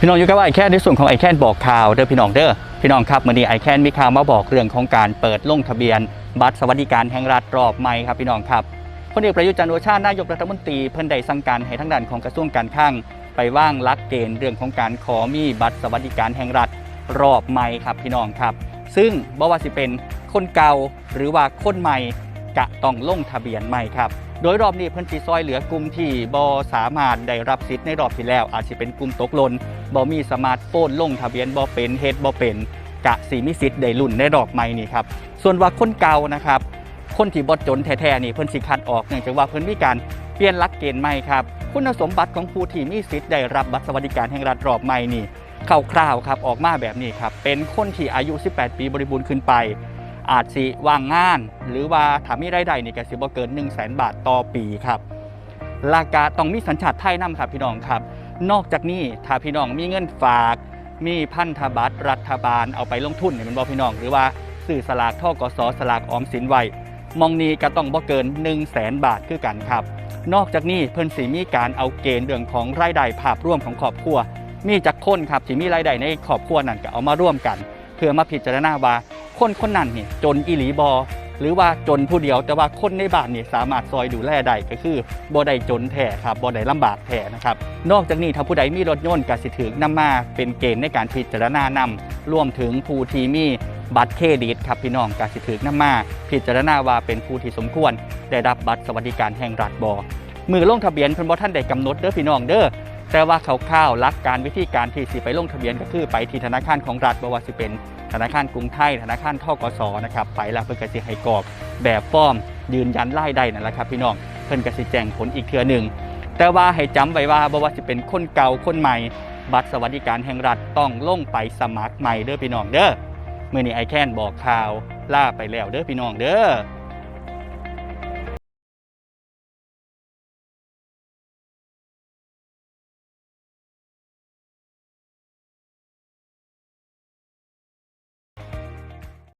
พี่น้องอยู่กับไอแคนในส่วนของไอแคนบอกข่าวเด้อพี่น้องเด้อพี่น้องครับมื่อนี้ไอแคนมีข่าวมาบอกเรื่องของการเปิดลงทะเบียน บัตรสวัสดิการแห่งรัฐรอบใหม่ครับพี่น้องครับพลเอกประยุทธ์จันทร์โอชานายกรัฐมนตรีเพิ่นได้สั่งการให้ทั้งด้านของกระทรวงการคลังไปว่างลักเกณฑ์เรื่องของการขอมีบัตรสวัสดิการแห่งรัฐรอบใหม่ครับพี่น้องครับ ซึ่งบ่ว่าสิเป็นคนเก่าหรือว่าคนใหม่ กะต้องลงทะเบียนใหม่ครับ โดยรอบนี้เพิ่นสิซอยเหลือกลุ่มที่บ่สามารถได้รับสิทธิ์ในรอบที่แล้ว อาจสิเป็นกลุ่มตกหล่นบ่มีสมาร์ทโฟนลงทะเบียนบ่เป็นเฮดบ่เป็นกะสีมีสิทธิ์ได้รุ่นในรอบใหม่นี่ครับ ส่วนว่าคนเก่านะครับ คนที่บ่จนแท้ๆนี่เพิ่นสิคัดออกเนื่องจากว่าเพิ่นมีการเปลี่ยนหลักเกณฑ์ใหม่ครับ คุณสมบัติของผู้ที่มีสิทธิ์ได้รับบัตรสวัสดิการแห่งรัฐรอบใหม่นี่คร่าวๆครับออกมาแบบนี้ครับเป็นคนที่อายุ 18 ปีบริบูรณ์ขึ้นไป อาจสิว่างงาน หรือว่าถ้ามีรายได้นี่ก็สิบ่เกิน1 0 0 0 0แบาทต่อปีครับลากาต้องมีสัญชาติไทยนํครับพี่น้องครับ นอกจากนี้ถ้าพี่น้องมีเงินฝาก มีพันธบัตรรัฐบาลเอาไปลงทุนเนี่ยมันบ่พี่น้อง หรือว่าซื้อสลากท่อกสสลากออมสินไว้มองนี้ก็ต้องบ่เกิน 1 0 0 0 0แบาทคือกันครับ นอกจากนี้เพิ่นสีมีการเอาเกณฑ์เรื่องของรายได้ภาพรวมของครอบครัว มีจากคนครับที่มีรายได้ในครอบครัวนั่นก็เอามาร่วมกัน เพื่อมาพิจารณาว่า คนคนนั้นนี่จนอีหลีบอหรือว่าจนผู้เดียวแต่ว่าคนในบ้านนี่สามารถซอยดูแลได้ก็คือบ่ได้จนแท้ครับบ่ได้ลำบากแท้นะครับ นอกจากนี้ถ้าผู้ใดมีรถยนต์ก็สิถึงนำมาเป็นเกณฑ์ในการพิจารณานำรวมถึงผู้ที่มีบัตรเครดิตครับพี่น้องก็สิถึงนำมาพิจารณาว่าเป็นผู้ที่สมควร ได้รับบัตรสวัสดิการแห่งรัฐบ่มือลงทะเบียนเพิ่นบ่ท่านได้กำหนดเด้อพี่น้องเด้อ แต่ว่าคร่าวๆลักการวิธีการที่สิไปลงทะเบียนก็คือไปที่ธนาคารของรัฐบ่ว่าสิเป็นธนาคารกรุงไทย ธนาคารทกสนะครับไปแล้วเพิ่นก็สิให้กรอกแบบฟอร์มยืนยันรายได้นั่นแหละครับพี่น้องเพิ่นกสิแจ้งผลอีกเทื่อหนึ่งแต่ว่าให้จำไว้ว่าบ่ว่าสิเป็นคนเก่าคนใหม่ บัตรสวัสดิการแห่งรัฐต้องลงไปสมัครใหม่เด้อพี่น้องเด้อเมื้อนี้ไอแคนบอกข่าวล่าไปแล้วเด้อพี่น้องเด้อ